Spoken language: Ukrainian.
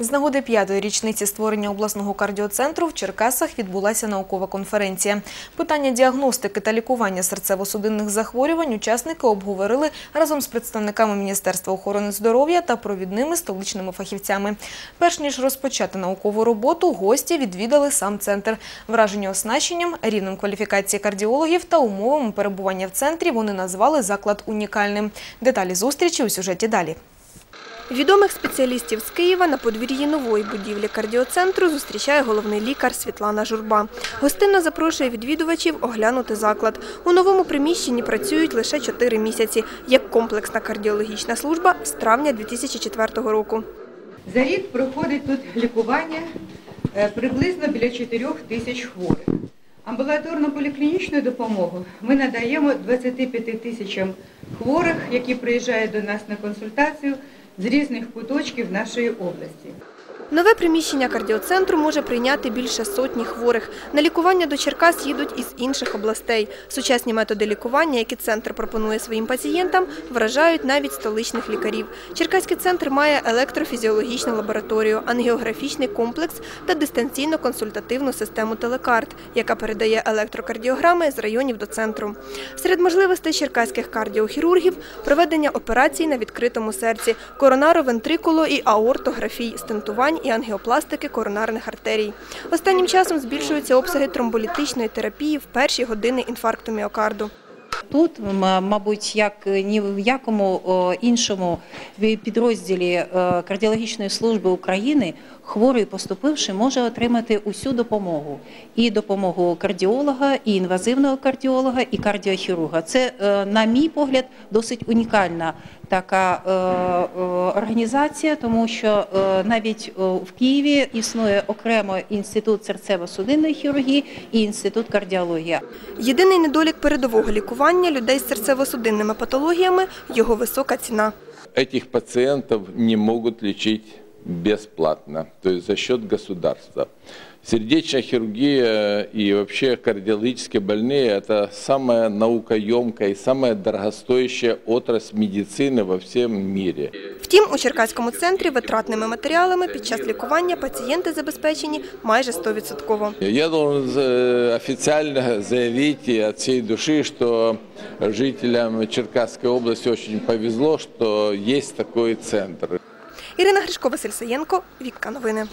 З нагоди п'ятої річниці створення обласного кардіоцентру в Черкасах відбулася наукова конференція. Питання діагностики та лікування серцево-судинних захворювань учасники обговорили разом з представниками Міністерства охорони здоров'я та провідними столичними фахівцями. Перш ніж розпочати наукову роботу, гості відвідали сам центр. Вражені оснащенням, рівнем кваліфікації кардіологів та умовами перебування в центрі вони назвали заклад унікальним. Деталі зустрічі у сюжеті далі. Відомих спеціалістів з Києва на подвір'ї нової будівлі кардіоцентру зустрічає головний лікар Світлана Журба. Гостинно запрошує відвідувачів оглянути заклад. У новому приміщенні працюють лише 4 місяці, як комплексна кардіологічна служба з травня 2004 року. За рік проходить тут лікування е, приблизно біля 4 тисяч хворих. Амбулаторну поліклінічну допомогу ми надаємо 25 тисячам хворих, які приїжджають до нас на консультацію з різних куточків нашої області. Нове приміщення кардіоцентру може прийняти більше сотні хворих. На лікування до Черкас їдуть із інших областей. Сучасні методи лікування, які центр пропонує своїм пацієнтам, вражають навіть столичних лікарів. Черкаський центр має електрофізіологічну лабораторію, ангіографічний комплекс та дистанційно-консультативну систему телекарт, яка передає електрокардіограми з районів до центру. Серед можливостей черкаських кардіохірургів – проведення операцій на відкритому серці, коронаро-вентрикуло і аортографій, стентувань і ангіопластики коронарних артерій. Останнім часом збільшуються обсяги тромболітичної терапії в перші години інфаркту міокарду. Тут, мабуть, як ні в якому іншому підрозділі е, кардіологічної служби України хворий, поступивши, може отримати усю допомогу і допомогу кардіолога, і інвазивного кардіолога, і кардіохірурга. Це, е, на мій погляд, досить унікальна така е, е, організація, тому що е, навіть е, в Києві існує окремо інститут серцево-судинної хірургії і інститут кардіології. Єдиний недолік передового лікування людей з серцево-судинними патологіями – його висока ціна. этих пациентов не могут лечить бесплатно, то есть за счет государства. Сердечная хирургия и вообще кардиологические больные – это самая наукоемкая и самая дорогостоящая отрасль медицины во всем мире. Втім, у Черкаському центрі витратними матеріалами під час лікування пацієнти забезпечені майже 100%. Я должен э, официально заявить цієї от всей души, что жителям Черкасской области очень повезло, что есть такой центр. Ірина Гришко, Василь Саєнко, Вікка Новини.